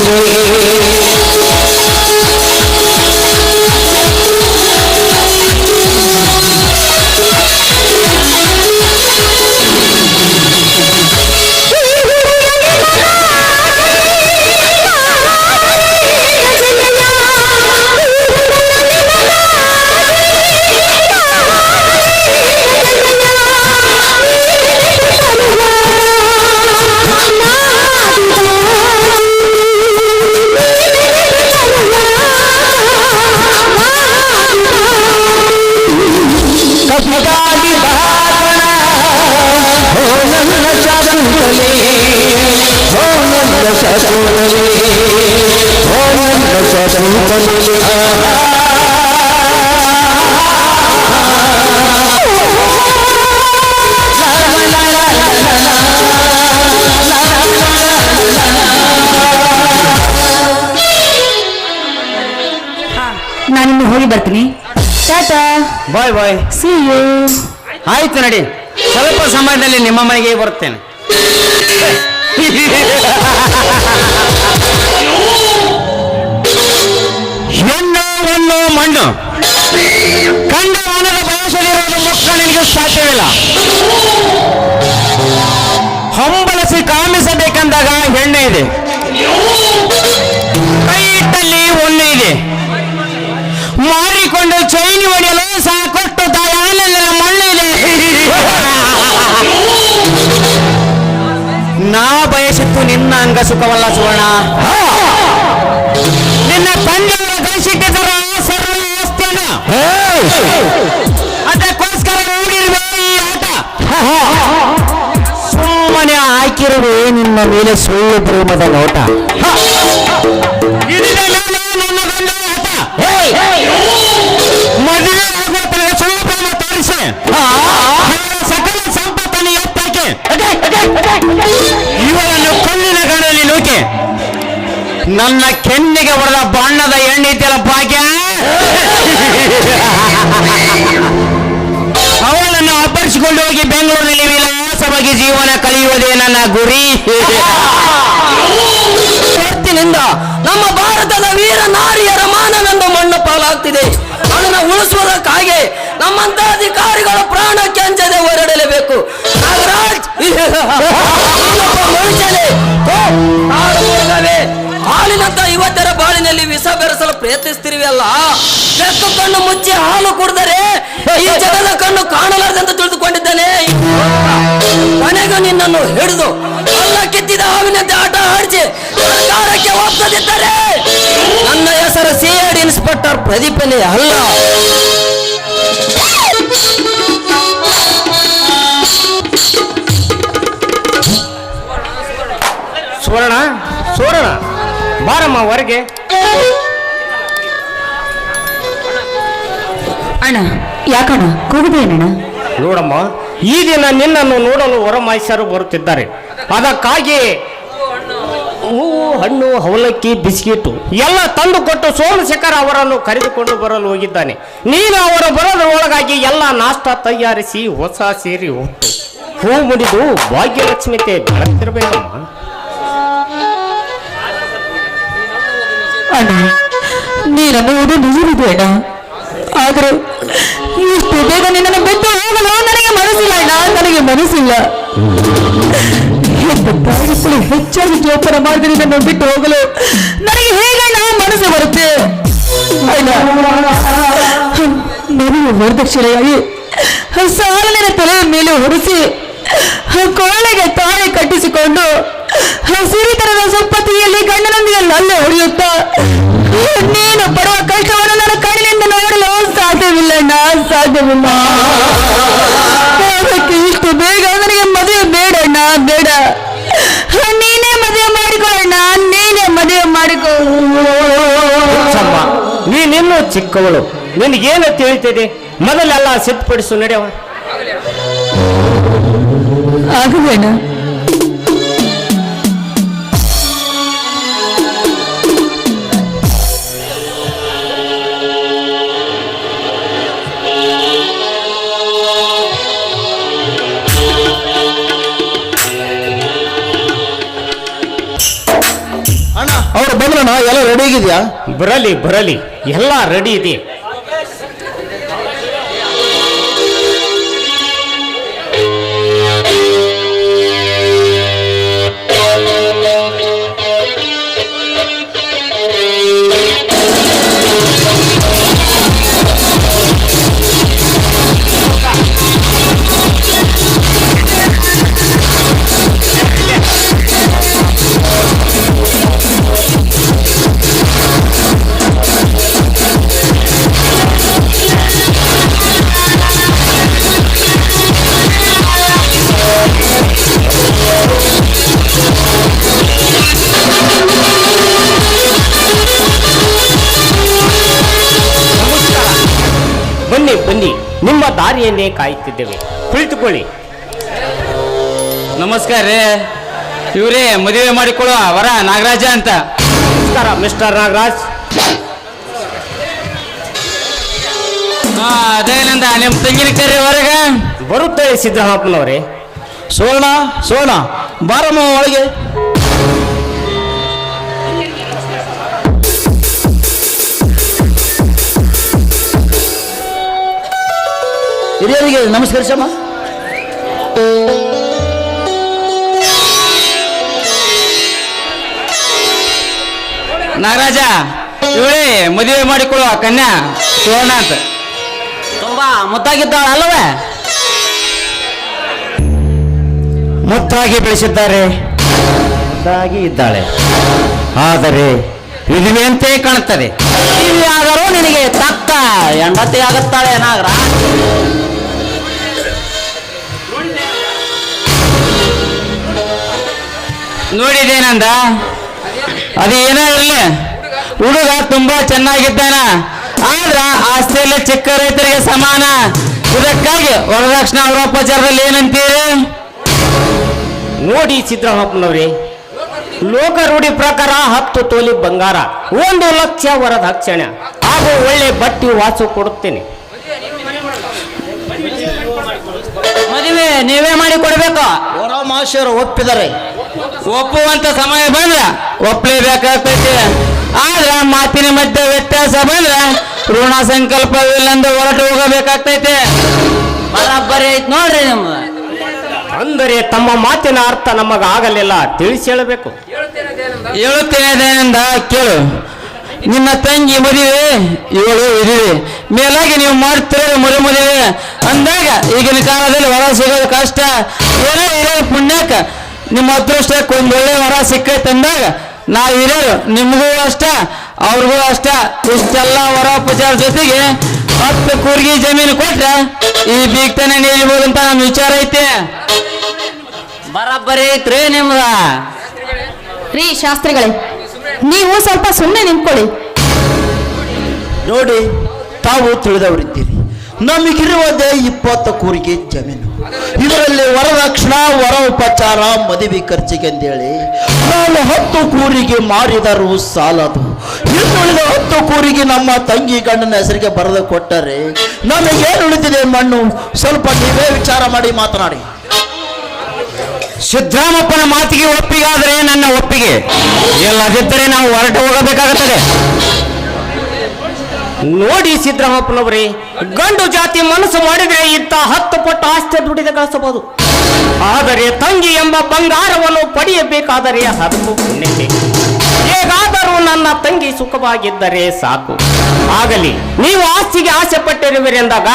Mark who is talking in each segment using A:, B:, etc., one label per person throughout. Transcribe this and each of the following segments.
A: চলে
B: ನಾನಿನ್ನು ಹೋಗಿ ಬರ್ತೀನಿ. Tata.
C: Bye bye.
B: See you
C: ಆಯ್ತು ನಡಿ. ಸ್ವಲ್ಪ ಸಮಯದಲ್ಲಿ ನಿಮ್ಮ ಮನೆಗೆ ಬರುತ್ತೇನೆ ಅಂಗ ಸುಖವಲ್ಲ ಸುವರ್ಣ. ನಿನ್ನ ತಂದೆಯವರ ಗಳಿಸಿಟ್ಟಿದ್ದರ ಸರ್ವ ಆಸ್ತಿಯನ್ನ. ಅದಕ್ಕೋಸ್ಕರ ನೋಡಿರುವೆ ಈ ಆಟ. ಸುಮ್ಮನೆ ಹಾಕಿರುವೆ ನಿನ್ನ ಮೇಲೆ ಸುಳ್ಳು ಪ್ರೇಮದ ನೋಟ. ನನ್ನ ಕೆನ್ನಿಗೆ ಹೊಡೆದ ಬಣ್ಣದ ಎಣ್ಣೆ ಇದೆಯಲ್ಲ ಭಾಗ್ಯ? ಅವಳನ್ನು ಅಪ್ಪರಿಸಿಕೊಂಡು ಹೋಗಿ ಬೆಂಗಳೂರಿನಲ್ಲಿ ವಿಲಾಸವಾಗಿ ಜೀವನ ಕಲಿಯುವುದೇ ನನ್ನ ಗುರಿ.
D: ಇವತ್ತಿನಿಂದ ನಮ್ಮ ಭಾರತದ ವೀರ ನಾರಿಯರ ಮಾನವೆಂದು ಮಣ್ಣು ಪಾಲಾಗ್ತಿದೆ. ಅದನ್ನು ಉಳಿಸುವುದಕ್ಕಾಗಿ ನಮ್ಮಂತ ಅಧಿಕಾರಿಗಳು ಪ್ರಾಣಕ್ಕೆ ಕೆಂಚದೆ ಹೊರಡಲೇಬೇಕು. ನಾಗರಾಜ್! ಹಾಲಿನಂತ ಇವತ್ತರ ಬಾಳಿನಲ್ಲಿ ವಿಷ ಬೆರೆಸಲು ಪ್ರಯತ್ನಿಸ್ತಿರುವಲ್ಲ ಬೆಕ್ಕು ಕಣ್ಣು ಮುಚ್ಚಿ ಹಾಲು ಕುಡಿದರೆ ಈ ಜಗದ ಕಣ್ಣು ಕಾಣಲಾರದಂತ ತಿಳಿದುಕೊಂಡಿದ್ದಾನೆ. ಮನೆಗೂ ನಿನ್ನನ್ನು ಹಿಡಿದು ಅಲ್ಲ ಕಿತ್ತಿದ ಹಾವಿನಂತೆ ಆಟ ಆಡಿಸಿ ಸರ್ಕಾರಕ್ಕೆ ಒಪ್ಪದಿದ್ದರೆ ನನ್ನ ಹೆಸರು ಸಿ ಐ ಡಿ ಇನ್ಸ್ಪೆಕ್ಟರ್ ಪ್ರದೀಪನೇ ಅಲ್ಲ.
C: ಸುವರ್ಣ ಸುವರ್ಣ. ಬಾರಮ್ಮ ಹೊರಗೆ.
B: ಅಣ್ಣ ಯಾಕಣ್ಣ? ಕೂಗಿದೇನಣ್ಣ
C: ನೋಡಮ್ಮ ಈ ದಿನ ನಿನ್ನನ್ನು ನೋಡಲು ಹೊರಮಾಯಿಸರು ಬರುತ್ತಿದ್ದಾರೆ. ಅದಕ್ಕಾಗಿ ಹೂವು ಹಣ್ಣು ಅವಲಕ್ಕಿ ಬಿಸ್ಕಿಟು ಎಲ್ಲ ತಂದು ಕೊಟ್ಟು ಸೋಮಶೇಖರ್ ಅವರನ್ನು ಕರೆದುಕೊಂಡು ಬರಲು ಹೋಗಿದ್ದಾನೆ. ನೀನು ಅವರು ಬರೋದ್ರೊಳಗಾಗಿ ಎಲ್ಲ ನಾಷ್ಟ ತಯಾರಿಸಿ ಹೊಸ ಸೇರಿ ಹೊತ್ತು ಹೂ ಮುಡಿದು ಭಾಗ್ಯಲಕ್ಷ್ಮಿತೆ ಬೆಳಗ್ತಿರ್ಬೇಕಮ್ಮ.
B: ಅಣ್ಣ ನೀನನ್ನುವುದು ನಿಜವಿದೆ ಅಣ್ಣ ಆದ್ರೆ ಇಷ್ಟು ಬೇಗ ನಿನ್ನನ್ನು ಬಿಟ್ಟು ಹೋಗಲು ನನಗೆ ಮನಸ್ಸಿಲ್ಲ ಅಣ್ಣ, ನನಗೆ ಮನಸ್ಸಿಲ್ಲ. ತಾಯಿಗಳು ಹೆಚ್ಚಾಗಿ ಜೋಪಾನ ಮಾಡಿದ್ರೆ ನಿನ್ನನ್ನು ಬಿಟ್ಟು ಹೋಗಲು ನನಗೆ ಹೇಗಣ್ಣ ಮನಸ್ಸು ಬರುತ್ತೆ? ನನಗೆ ವರದಕ್ಷಿಣೆಯಾಗಿ ಸಾಲನಿನ ತಲೆಯ ಮೇಲೆ ಹೊರಿಸಿ ಕೊಳ್ಳೆಗೆ ತಾಳೆ ಕಟ್ಟಿಸಿಕೊಂಡು ಸಿರಿತನದ ಸಂಪತ್ತಿಯಲ್ಲಿ ಗಂಡನೊಂದಿಗೆ ಅಲ್ಲೇ ಹೊಡೆಯುತ್ತಾ? ನೀನು ಪಡುವ ಕಷ್ಟವನ್ನು ನನ್ನ ಕಣ್ಣಿನಿಂದ ನೋಡಲು ಸಾಧ್ಯವಿಲ್ಲ ಸಾಧ್ಯವಿಲ್ಲ. ಅದಕ್ಕೆ ಇಷ್ಟು ಬೇಗ ನನಗೆ ಮದುವೆ ಬೇಡ ಅಣ್ಣ ಬೇಡ. ನೀನೇ ಮದುವೆ ಮಾಡಿಕೊ ಅಣ್ಣ ನೀನೇ ಮದುವೆ ಮಾಡಿಕೊ.
C: ನೀನಿನ್ನೂ ಚಿಕ್ಕವಳು ನಿನಗೇನು ತಿಳಿತಿದೆ? ಮೊದಲೆಲ್ಲ ಸಿದ್ಧಪಡಿಸು ನಡೆಯವ.
E: ಆಗಲಿ
C: ಬರಲಿ ಬರಲಿ ಎಲ್ಲ ರೆಡಿ ಇದೆ. ದಾರಿಯನ್ನೇ ಕಾಯುತ್ತಿದ್ದೇವೆ. ಕುಳಿತುಕೊಳ್ಳಿ.
F: ನಮಸ್ಕಾರ ಇವರೇ ಇವ್ರೇ ಮದುವೆ ಮಾಡಿಕೊಳ್ಳುವ ವರ ನಾಗರಾಜ ಅಂತ.
C: ನಮಸ್ಕಾರ ಮಿಸ್ಟರ್ ನಾಗರಾಜ್.
F: ಅದೇನಂದ ನಿಮ್ಮ ತಂಗಿನ ಕರಿ ಹೊರಗ.
C: ಬರುತ್ತೇವೆ ಸಿದ್ದರಾಮಪ್ಪನವರೇ
G: ಸೋಣ ಸೋಣ ಬಾರಮ್ಮ ಒಳಗೆ. ಹಿರಿಯರಿಗೆ ನಮಸ್ಕರಿಸಮ್ಮ
F: ನಾಗರಾಜ, ಇವಳೇ ಮದುವೆ ಮಾಡಿಕೊಳ್ಳುವ ಕನ್ಯಾ ಸುವರ್ಣ ಅಂತ
H: ತುಂಬಾ ಮುತ್ತಾಗಿದ್ದಾಳ ಅಲ್ಲವೇ?
G: ಮುತ್ತಾಗಿ ಬೆಳೆಸಿದ್ದಾರೆ. ಮುತ್ತಾಗಿ ಇದ್ದಾಳೆ. ಆದರೆ ವಿಧವೆಯಂತೆ ಕಾಣುತ್ತದೆ.
H: ಆದರೂ ನಿನಗೆ ತಕ್ಕ ಹೆಂಡತಿ ಆಗುತ್ತಾಳೆ ನಾಗರ
F: ನೋಡಿದೇನಂದ ಅದು ಏನೋ ಇರಲಿ. ಹುಡುಗ ತುಂಬಾ ಚೆನ್ನಾಗಿದ್ದಾನ. ಆದ್ರ ಆಸ್ತಿಯಲ್ಲಿ ಚಿಕ್ಕ ರೈತರಿಗೆ ಸಮಾನ. ಇದಕ್ಕಾಗಿ ವರದಕ್ಷಿಣ ಔರೋಪಚಾರದಲ್ಲಿ ಏನಂತೀರಿ?
C: ನೋಡಿ ಸಿದ್ದರಾಮಪ್ಪನವ್ರಿ ಲೋಕ ರೂಢಿ ಪ್ರಕಾರ ಹತ್ತು ತೋಲಿ ಬಂಗಾರ ಒಂದು ಲಕ್ಷ ವರದಕ್ಷಿಣೆ ಹಾಗೂ ಒಳ್ಳೆ ಬಟ್ಟಿ ವಾಸು ಕೊಡುತ್ತೇನೆ.
H: ಮದುವೆ ನೀವೇ ಮಾಡಿ ಕೊಡಬೇಕು
G: ಹೊರ ಮಹಾಶಯರು ಒಪ್ಪಿದ್ದಾರೆ
F: ಒಪ್ಪುವಂತ ಸಮಯ ಬಂದ್ರ ಒಪ್ಪಲೇಬೇಕಾಗ್ತೈತಿ ಆದ್ರ ಮಾತಿನ ಮಧ್ಯೆ ವ್ಯತ್ಯಾಸ ಬಂದ್ರ ಋಣ ಸಂಕಲ್ಪವಿಲ್ಲಂದ ಹೊರಟು ಹೋಗಬೇಕಾಗ್ತೈತಿ.
H: ಬರಾಬ್ಬರಿ ಐತ್ ನೋಡ್ರಿ ನಮ್ಮ
C: ಅಂದರೆ ತಮ್ಮ ಮಾತಿನ ಅರ್ಥ ನಮಗ ಆಗಲಿಲ್ಲ ತಿಳಿಸಿ ಹೇಳಬೇಕು.
F: ಹೇಳುತ್ತೇನೆಂದ ಕೇಳು. ನಿನ್ನ ತಂಗಿ ಮದುವೆ ಇವಳು ಇದೀವಿ ಮೇಲಾಗಿ ನೀವು ಮಾಡ್ತಿರೋ ಮರು ಮದುವೆ. ಅಂದಾಗ ಈಗಿನ ಕಾಲದಲ್ಲಿ ಹೊರ ಸಿಗೋದು ಕಷ್ಟ. ಏನೋ ಇರೋ ಪುಣ್ಯಕ್ಕ ನಿಮ್ಮ ಅದೃಷ್ಟಕ್ಕೆ ಒಂದು ಒಳ್ಳೆ ವರ ಸಿಕ್ಕೈತೆ ಅಂದಾಗ ನಾವು ಹಿರಿಯರು ನಿಮಗೂ ಅಷ್ಟ ಅವ್ರಿಗೂ ಅಷ್ಟ. ಇಷ್ಟೆಲ್ಲ ವರೋಪಚಾರ ಜೊತೆಗೆ ಹತ್ತು ಕೂರ್ಗಿ ಜಮೀನು ಕೊಟ್ರೆ ಈ ಬೀಗ್ತಾನೆ ನೀಡಬಹುದು ಅಂತ ನಮ್ಮ ವಿಚಾರ ಐತೆ.
H: ಬರಬ್ಬರಿ ಐತ್ರಿ ನಿಮ್ದ?
E: ರೀ ಶಾಸ್ತ್ರಿಗಳೇ ನೀವು ಸ್ವಲ್ಪ ಸುಮ್ಮನೆ ನಿಂತ್ಕೊಳ್ಳಿ.
G: ನೋಡಿ ತಾವು ತಿಳಿದವರಿದ್ದೀರಿ. ನಮಗಿರುವುದೇ ಇಪ್ಪತ್ತು ಕೂರಿಗೆ ಜಮೀನು. ಇದರಲ್ಲಿ ವರದಕ್ಷಿಣ ವರ ಉಪಚಾರ ಮದುವೆ ಖರ್ಚಿಗೆ ಅಂತೇಳಿ ನಾನು ಹತ್ತು ಕೂರಿಗೆ ಮಾರಿದರೂ ಸಾಲದು. ಇನ್ನುಳಿದ ಹತ್ತು ಕೂರಿಗೆ ನಮ್ಮ ತಂಗಿ ಗಂಡನ ಹೆಸರಿಗೆ ಬರೆದು ಕೊಟ್ಟರೆ ನಮಗೇನು ಉಳಿದಿದೆ ಮಣ್ಣು? ಸ್ವಲ್ಪ ನೀವೇ ವಿಚಾರ ಮಾಡಿ, ಮಾತನಾಡಿ.
F: ಸಿದ್ದರಾಮಪ್ಪನ ಮಾತಿಗೆ ಒಪ್ಪಿಗೆ ಆದರೆ ನನ್ನ ಒಪ್ಪಿಗೆ. ಇಲ್ಲದಿದ್ದರೆ ನಾವು ಹೊರಟು ಹೋಗಬೇಕಾಗುತ್ತದೆ.
C: ನೋಡಿ ಸಿದ್ದರಾಮಪ್ಪನವ್ರಿ, ಗಂಡು ಜಾತಿ ಮನಸ್ಸು ಮಾಡಿದ್ರೆ ಇತ್ತ ಹತ್ತು ಪಟ್ಟು ಆಸ್ತಿ ದುಡಿದ ಗಳಿಸಬಹುದು ಆದರೆ ತಂಗಿ ಎಂಬ ಬಂಗಾರವನ್ನು ಪಡೆಯಬೇಕಾದರೆ ಹತ್ತು ಪುಣ್ಯತೆ ಹೇಗಾದರೂ ನನ್ನ ತಂಗಿ ಸುಖವಾಗಿದ್ದರೆ ಸಾಕು. ಆಗಲಿ, ನೀವು ಆಸ್ತಿಗೆ ಆಸೆ ಪಟ್ಟಿರುವಿರೆಂದಾಗ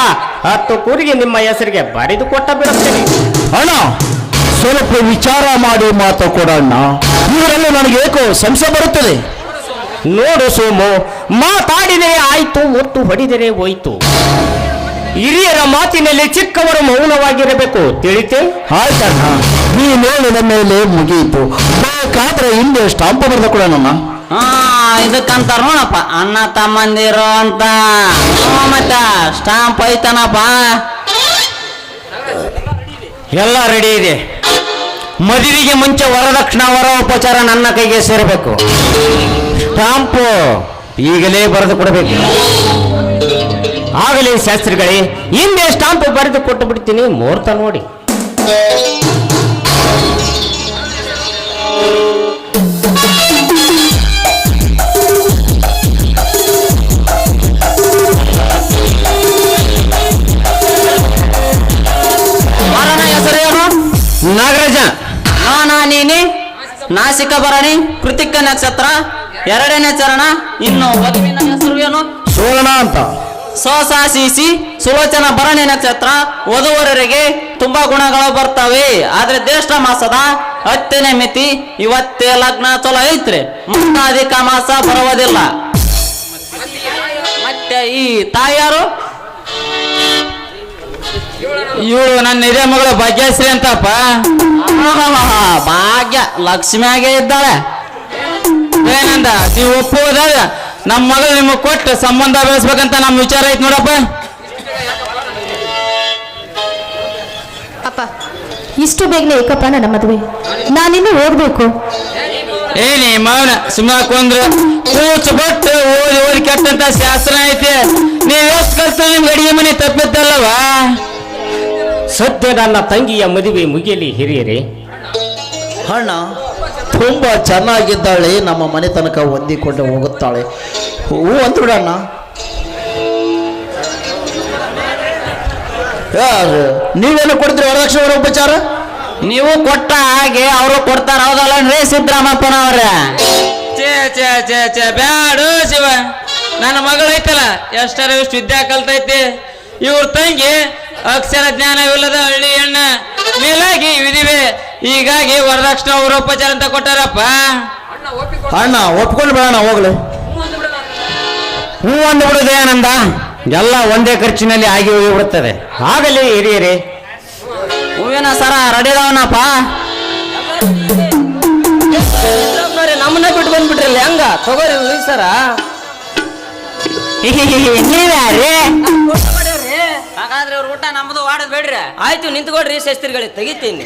C: ಹತ್ತು ಕೂರಿಗೆ ನಿಮ್ಮ ಹೆಸರಿಗೆ ಬರೆದು ಕೊಟ್ಟ ಬಿಡುತ್ತೇನೆ.
G: ಅಣ್ಣ, ಸ್ವಲ್ಪ ವಿಚಾರ ಮಾಡಿ ಮಾತು ಇವರೆಲ್ಲ ನನಗೆ ಏಕೋ ಸಂಶಯ ಬರುತ್ತದೆ.
C: ನೋಡು ಸೋಮು ಮಾತಾಡಿದರೆ ಆಯ್ತು ಒತ್ತು ಹೊಡಿದರೆ ಹೋಯ್ತು. ಹಿರಿಯರ ಮಾತಿನಲ್ಲಿ ಚಿಕ್ಕವರು ಮೌನವಾಗಿರಬೇಕು. ತಿಳಿತೆ?
G: ಆಯ್ತಣ್ಣ ನೀ ನೋಡಿದ ಮೇಲೆ ಮುಗಿಯಿತು. ಬೇಕಾದ್ರೆ ಹಿಂದೆ ಸ್ಟಾಂಪ್ ಕೂಡ ಕೊಡೋಣಮ್ಮ
H: ಹಾ ಇದಕ್ಕಂತಾರ ನೋಡಪ್ಪ. ಅಣ್ಣ ತಮ್ಮಂದಿರೋ ಅಂತ. ಮತ್ತ ಸ್ಟಾಂಪ್ ಐತನಪ್ಪ
C: ಎಲ್ಲ ರೆಡಿ ಇದೆ. ಮದುವೆಗೆ ಮುಂಚೆ ವರದಕ್ಷಿಣ ವರ ಉಪಚಾರ ನನ್ನ ಕೈಗೆ ಸೇರಬೇಕು. ಸ್ಟಾಂಪು ಈಗಲೇ ಬರೆದು ಕೊಡಬೇಕು. ಆಗಲೇ ಶಾಸ್ತ್ರಿಗಳೇ ಹಿಂದೆ ಸ್ಟಾಂಪ್ ಬರೆದು ಕೊಟ್ಟು ಬಿಡ್ತೀನಿ ಮುಹೂರ್ತ ನೋಡಿ. ನಾಗರಾಜ.
H: ನಾನಾ ನೀನೆ? ನಾಸಿಕ ಭರಣಿ ಕೃತಿಕ ನಕ್ಷತ್ರ? ಎರಡನೇ ಚರಣ ಇನ್ನು ವಧುವಿನ ಹೆಸರು ಏನು?
C: ಸುವರ್ಣ ಅಂತ.
H: ಸ್ವಸಾಸಿಸಿ ಸುಲೋಚನ ಭರಣಿ ನಕ್ಷತ್ರ ವಧುವರರಿಗೆ ತುಂಬಾ ಗುಣಗಳು ಬರ್ತವೆ. ಆದ್ರೆ ಜ್ಯೇಷ್ಠ ಮಾಸದ ಹತ್ತನೇ ಮಿತಿ ಇವತ್ತೇ ಲಗ್ನ ಚಲೋ ಐತ್ರಿ. ಮುಂದಾಧಿಕ ಮಾಸ ಬರುವುದಿಲ್ಲ. ಮತ್ತೆ ಈ ತಾಯಾರು
F: ಇವಳು ನನ್ನ ಹಿರಿಯ ಮಗಳು ಭಾಗ್ಯಶ್ರೀ ಅಂತಪ್ಪ.
H: ಭಾಗ್ಯ. ಲಕ್ಷ್ಮಿಯಾಗೆ ಇದ್ದಾಳೆ.
F: ಏನಂದ? ನೀವು ಒಪ್ಪುವುದಾಗ ನಮ್ಮ ಮಗಳು ನಿಮಗೆ ಕೊಟ್ಟು ಸಂಬಂಧ ಬೆಳೆಸ್ಬೇಕಂತ ನಮ್ಮ ವಿಚಾರ ಐತಿ ನೋಡಪ್ಪ.
E: ಅಪ್ಪ ಇಷ್ಟು ಬೇಗನೆ ಏಕಪ್ಪ ನನ್ನ ಮದುವೆ. ನಾನಿನ್ನು ಹೋಗ್ಬೇಕು
F: ಏನಿ ಮಾವನ ಸುಮ್ಮನೆ ಕೊಂದ್ರ. ಕೂಚು ಬಟ್ಟು ಓದಿ ಓದಿ ಕೆಟ್ಟಂತ ಶಾಸ್ತ್ರ ಐತಿ. ನೀವು ಎಷ್ಟು ಕಲ್ತ ನಿಮ್ಗೆ ಅಡಿಗೆ ಮನೆ ತಪ್ಪಿದ್ದಲ್ಲವಾ?
C: ಸದ್ಯ ನನ್ನ ತಂಗಿಯ ಮದುವೆ ಮುಗಿಯಲಿ ಹಿರಿಯರೇ.
A: ಅಣ್ಣ ತುಂಬಾ ಚೆನ್ನಾಗಿದ್ದಾಳೆ ನಮ್ಮ ಮನೆ ತನಕ ಹೊಂದಿಕೊಂಡು ಹೋಗುತ್ತಾಳೆ. ಹೂ ಅಂದ್ಬಿಡಣ್ಣ ಯಾರು? ನೀವೇನು ಕೊಡ್ತೀರಿ ವರದಕ್ಷಿಣೆ ಅವರ ಉಪಚಾರ?
H: ನೀವು ಕೊಟ್ಟ ಹಾಗೆ ಅವರು ಕೊಡ್ತಾರ ಹೌದಲ್ಲನ್ರಿ ಸಿದ್ದರಾಮಪ್ಪನವ್ರ
F: ಚೇ ಚೇ ಚೇ ಚೇ ಬ್ಯಾಡು ಶಿವ. ನನ್ನ ಮಗಳು ಐತಲ್ಲ ಎಷ್ಟರ ಇಷ್ಟು ವಿದ್ಯಾ ಕಲ್ತೈತಿ ಇವ್ರ ತಂಗಿ ಅಕ್ಷರ ಜ್ಞಾನವಿಲ್ಲದ ಹಳ್ಳಿ ಹೆಣ್ಣ ಮೇಲಾಗಿ ವಿಧಿವೆ. ಹೀಗಾಗಿ ವರದಕ್ಷಿಣ ಉಪಚಾರ ಅಂತ ಕೊಟ್ಟಾರಪ್ಪ.
A: ಅಣ್ಣ ಒಪ್ಕೊಂಡು ಬಿಡೋಣ ಹೋಗ್ಲಿ.
C: ಹೂ ಅಂದು ಬಿಡುದೇ ಆನಂದ. ಎಲ್ಲ ಒಂದೇ ಖರ್ಚಿನಲ್ಲಿ ಆಗಿ ಹೋಗಿ ಬಿಡುತ್ತದೆ ಆಗಲಿ ಹಿರಿಯರಿ
H: ಹೂವಿನ ಸರ ರೆಡಿದವನಪ್ಪ.
D: ನಮ್ಮನ್ನ ಬಿಟ್ಟು ಬಂದ್ಬಿಟ್ರಲ್ಲ ಹೆಂಗ? ತಗೋರಿ ಸರ.
H: ಹಾಗಾದ್ರೆ ಅವ್ರ ಊಟ ನಮ್ದು ವಾಡದ್ ಬೇಡ್ರಿ.
D: ಆಯ್ತು ನಿಂತ್ಕೊಡ್ರಿ ಶಸ್ತ್ರಿಗಳಿಗೆ ತೆಗಿತೀನಿ.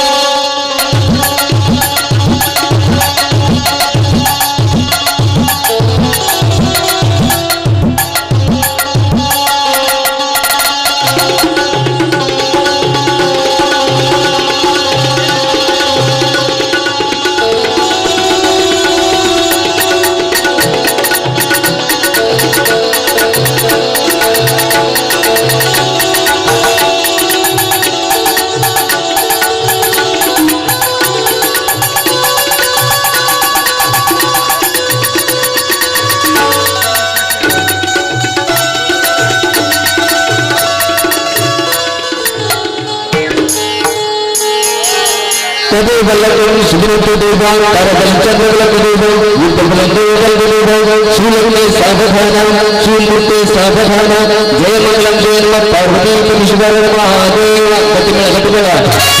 A: बल्लभदेव सुगुरुतो देवं करदंचन्द्रबलदेव युद्धबलदेवदेव श्रीलक्ष्मी सर्वधानं महादेव पतिमेव पतिमेव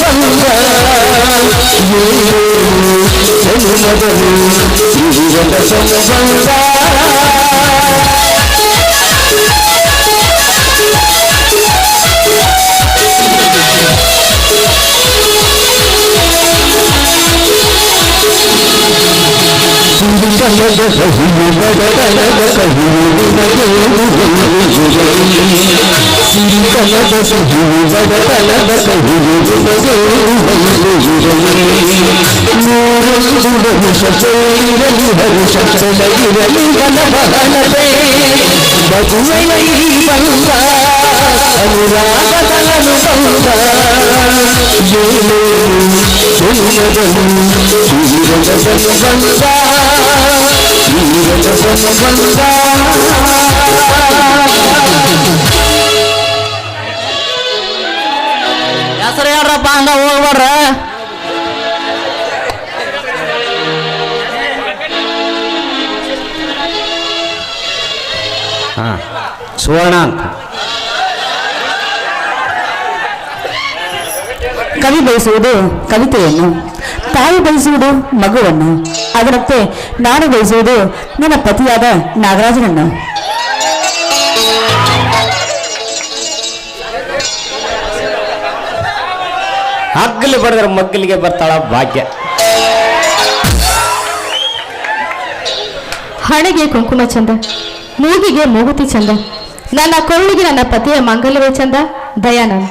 A: ಸಂಬಂಧ అనురాగతలను సౌదా జయలు జన్మదను సురగతను బందా
I: ಹೆಸರು ಯಾರಪ್ಪ ಹಂಗ ಹೋಗ್ಬಾರ
C: ಹಾ ಸುವರ್ಣ ಅಂತ.
E: ಕವಿ ಬಯಸುವುದು ಕವಿತೆಯನ್ನು ತಾಯಿ ಬಯಸುವುದು ಮಗುವನ್ನು. ಅದರಂತೆ ನಾನು ಬಯಸುವುದು ನನ್ನ ಪತಿಯಾದ ನಾಗರಾಜನನ್ನು.
C: ಹಗ್ಗಲು ಬಡದ್ರ ಮಗ್ಗಲಿಗೆ ಬರ್ತಾಳ ಭಾಗ್ಯ.
E: ಹಣೆಗೆ ಕುಂಕುಮ ಚಂದ ಮೂಗಿಗೆ ಮೂಗುತಿ ಚಂದ ನನ್ನ ಕೊರಳಿಗೆ ನನ್ನ ಪತಿಯ ಮಂಗಲವೇ ಚಂದ ದಯಾನಂದ್.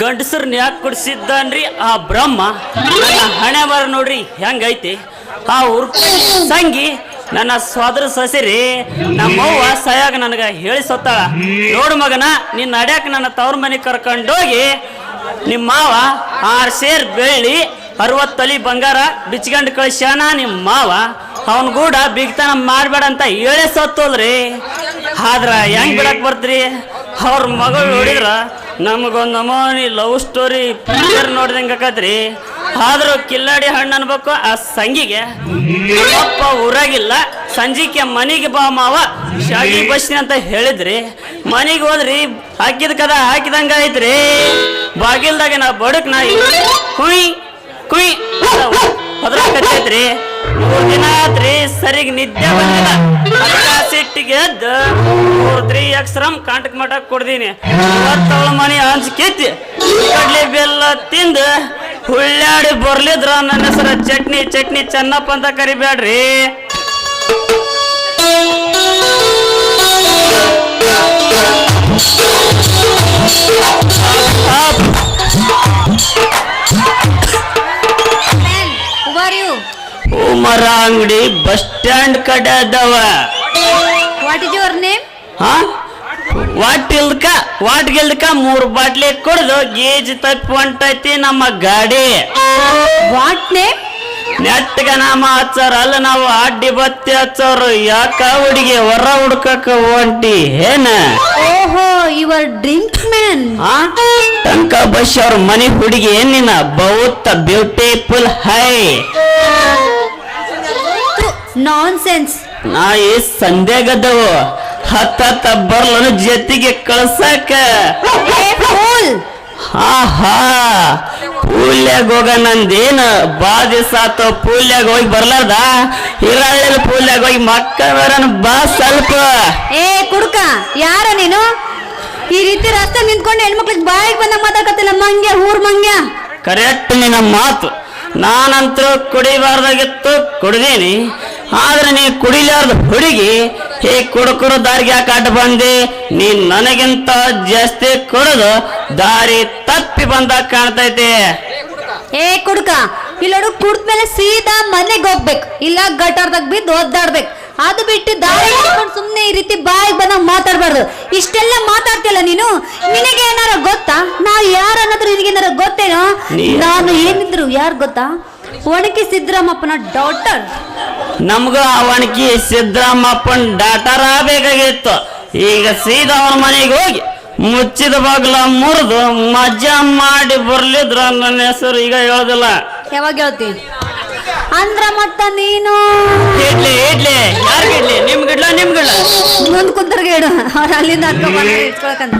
I: ಗಂಡಸರ್ನ ಯಾಕೆ ಕುಡಿಸಿದ್ದಾನ್ರಿ? ಆ ಬ್ರಹ್ಮ ಹಣೆ ಬರ ನೋಡ್ರಿ, ಹೆಂಗೈತಿ? ಆ ಉರ್ಕ ತಂಗಿ ನನ್ನ ಸೋದರ ಸಸಿರಿ, ನಮ್ಮವ್ವ ಸಯಾಗ ನನಗ ಹೇಳಿ ಸತ್ತಾಳ. ನೋಡು ಮಗನ, ನಿನ್ನ ಅಡ್ಯಾಕ ನನ್ನ ತವ್ರ ಮನೆ ಕರ್ಕೊಂಡೋಗಿ, ನಿಮ್ಮ ಮಾವ ಆರು ಸೇರ್ ಬೆಳ್ಳಿ ಅರವತ್ತು ತಲಿ ಬಂಗಾರ ಬಿಚ್ಕಂಡು ಕಳಿಸ್ಯಾನ ನಿಮ್ಮ ಮಾವ? ಅವನ್ ಕೂಡ ಬಿಗ್ತನ ಮಾಡ್ಬೇಡ ಅಂತ ಹೇಳೇ ಸತ್ತೋದ್ರಿ. ಆದ್ರ ಹೆಂಗ್ ಬಿಡಕ್ ಬರ್ತ್ರಿ? ಅವ್ರ ಮಗಳು ನೋಡಿದ್ರ ನಮಗೊಂದು ನಮೋನಿ ಲವ್ ಸ್ಟೋರಿ ಪಿಕ್ಚರ್ ನೋಡಿದಂಗ ಆಕತ್ರಿ. ಆದ್ರೂ ಕಿಲ್ಲಾಡಿ ಹಣ್ಣು ಅನ್ಬೇಕು ಆ ಸಂಗಿಗೆ. ಅಪ್ಪ ಊರಾಗಿಲ್ಲ, ಸಂಜಿಕೆ ಮನೆಗೆ ಬಾ ಮಾವ ಶಾಗಿ ಬಸ್ನಿ ಅಂತ ಹೇಳಿದ್ರಿ. ಮನೆಗೆ ಹೋದ್ರಿ, ಹಾಕಿದ ಕದ ಹಾಕಿದಂಗ ಐತ್ರಿ ಬಾಗಿಲ್ದಾಗ ನಾ ಬಡಕ್ ನಾ ಕುಯ್ ಕುಯ್ ಹೊದ್ರಾಕತ್ತೈತ್ರಿ ಮೂರ್ ದಿನ ಆತ್ರಿ ಸರಿಗ್ ನಿದ್ದೆ ಬಂದಿಲ್ಲ. ಸಿಟ್ಟಿಗೆ ಎದ್ದು ತ್ರೀ ಅಕ್ಷರಂ ಕಾಂಟಕ್ ಮಠ ಕೊಡ್ದೀನಿ. ಇವತ್ತವಳ ಮನೆ ಹಂಚ್ ಕಿತ್ತಿ ಕಡ್ಲಿ ಬೆಲ್ಲ ತಿಂದು ಹುಳ್ಳಾಡಿ ಬರ್ಲಿದ್ರ ನನ್ನ ಹೆಸರ ಚಟ್ನಿ ಚಟ್ನಿ ಚೆನ್ನಪ್ಪ ಅಂತ ಕರಿಬೇಡ್ರಿ ಹೂಮರ ಅಂಗಡಿ ಬಸ್ ಸ್ಟ್ಯಾಂಡ್ ಕಡೆ ಅದಾವ.
J: ವಾಟ್ ಇಸ್ ಯುವರ್ ನೇಮ್
I: ಹಾ? ವಾಟ್ ಇಲ್ದಕ ವಾಟ್ ಗಿಲ್ದಕ ಮೂರ್ ಬಾಟ್ಲಿ ಕುಡ್ದು ಗೇಜ್ ತಪ್ಪು ಹೊಂಟೈತಿ ನಮ್ಮ ಗಾಡಿ.
J: ವಾಟ್ ನೇಮ್
I: ನೆಟ್ಟಗ ನಾಮ ಹಚ್ಚಾರ ಅಲ್ಲ ನಾವು ಅಡ್ಡಿ ಬತ್ತಿ ಹಚ್ಚೋರು. ಯಾಕ ಹುಡುಗಿ ಹೊರ ಹುಡ್ಕಕ್ಕ ಹೊಂಟಿ? ಏನ?
J: ಓಹೋ ಯುವರ್ ಡ್ರಿಂಕ್
I: ಮ್ಯಾನ್ ಟಂಕ ಬಸ್ ಅವ್ರ ಮನೆ ಹುಡುಗಿ ಏನಿನ? ಬಹುತ್ ಬ್ಯೂಟಿಫುಲ್ ಹೈ
J: Nonsense.
I: ನಾ ಈ ಸಂದೇಗದವು ಹತ್ತ ಹತ್ತ ಬರ್ಲನು ಜೊತೆಗೆ ಕಳ್ಸಾಕ.
J: fool!
I: ಆಹಾ ಪೂಲ್ಯಾಗ ಹೋಗ ನಂದೇನು? ಬಾ ದಿವಸ ಆತ ಪೂಲ್ಯಾಗ ಹೋಗಿ ಬರ್ಲಾರ್ದ? ಹಿರಳ್ಳಿ ಪೂಲ್ಯಾಗ ಹೋಗಿ ಮಕ್ಕಳ ಬಾ ಸ್ವಲ್ಪ.
J: ಏ ಕುಡ್ಕ. ಯಾರ ನೀನು? ಈ ರೀತಿ ರಸ್ತೆ ನಿಂತ್ಕೊಂಡು ಹೆಣ್ಮಕ್ಳಿಗೆ ಬಾಯಿಗೆ ಬಂದ ಮಾತಾಡ್ಕತ್ತಿಲ್ಲ ಮಂಗ್ಯ ಊರ್ ಮಂಗ್ಯ.
I: ಕರೆಕ್ಟ್ ನಿನ್ನ ಮಾತು. ನಾನಂತರೂ ಕುಡಿಬಾರ್ದಾಗಿತ್ತು. ಕುಡ್ದೀನಿ. ಆದ್ರೆ ನೀ ಕುಡಿಲಾರ್ದ ಹುಡುಗಿ ಹೇ ಕುಡುಕರು ದಾರಿಗೆ ಯಾಕೆ ಅಡ್ಡ ಬಂದೆ? ನೀ ನನಗಿಂತ ಜಾಸ್ತಿ ಕುಡಿದು ದಾರಿ ತಪ್ಪಿ ಬಂದಾಗ ಕಾಣ್ತೈತಿ.
J: ಏ ಕುಡ್ಕ ಕುಡ್ದ ಮೇಲೆ ಸೀದಾ ಮನೆಗೆ ಹೋಗ್ಬೇಕು. ಇಲ್ಲ ಗಟಾರ್ದಾಗ ಬಿದ್ದು ಒದ್ದಾಡ್ಬೇಕು. ಅದು ಬಿಟ್ಟು ದಾರಿ ಸುಮ್ನೆ ಈ ರೀತಿ ಬಾಯಿಗೆ ಬಂದಾಗ ಮಾತಾಡ್ಬಾರ್ದು. ಇಷ್ಟೆಲ್ಲ ಮಾತಾಡ್ತಿಲ್ಲ ನೀನು? ನಿನಗೆ ಏನಾರ ಗೊತ್ತಾ? ನಾ ಯಾರು ಅನ್ನೋದ್ರ ನಿನಗೇನಾರ ಗೊತ್ತೇನೋ? ನಾನು ಏನಿದ್ರು ಯಾರು ಗೊತ್ತಾ? ಒಣಗಿ ಸಿದ್ದರಾಮಪ್ಪನ ಡಾಟರ್.
I: ನಮ್ಗ ಅವಣಕಿ ಸಿದ್ದರಾಮಪ್ಪನ್ ಡಾಟಾರ ಬೇಕಾಗಿತ್ತು ಈಗ ಸೀದಾ ಅವ್ರ ಮನೆಗೆ ಹೋಗಿ ಮುಚ್ಚಿದ ಬಾಗ್ಲ ಮುರಿದು ಮಜಾ ಮಾಡಿ ಬರ್ಲಿದ್ರ ನನ್ನ ಹೆಸರು ಈಗ ಹೇಳೋದಿಲ್ಲ.
J: ಯಾವಾಗ ಹೇಳ್ತೀನಿ ಅಂದ್ರ ಮತ್ತ ನೀನು?
I: ಇಡ್ಲಿ ಇಡ್ಲಿ. ಯಾರಿಗಿಡ್ಲಿ ನಿಮ್ಗಿಡ್ಲ ನಿಮ್ಗಿಡ್ಲ
J: ಮುಂದ್ ಕುಂತರ್ಗೆ ಇಡು. ಅವ್ರ ಅಲ್ಲಿಂದ ಇಟ್ಕೊಳಕಂತ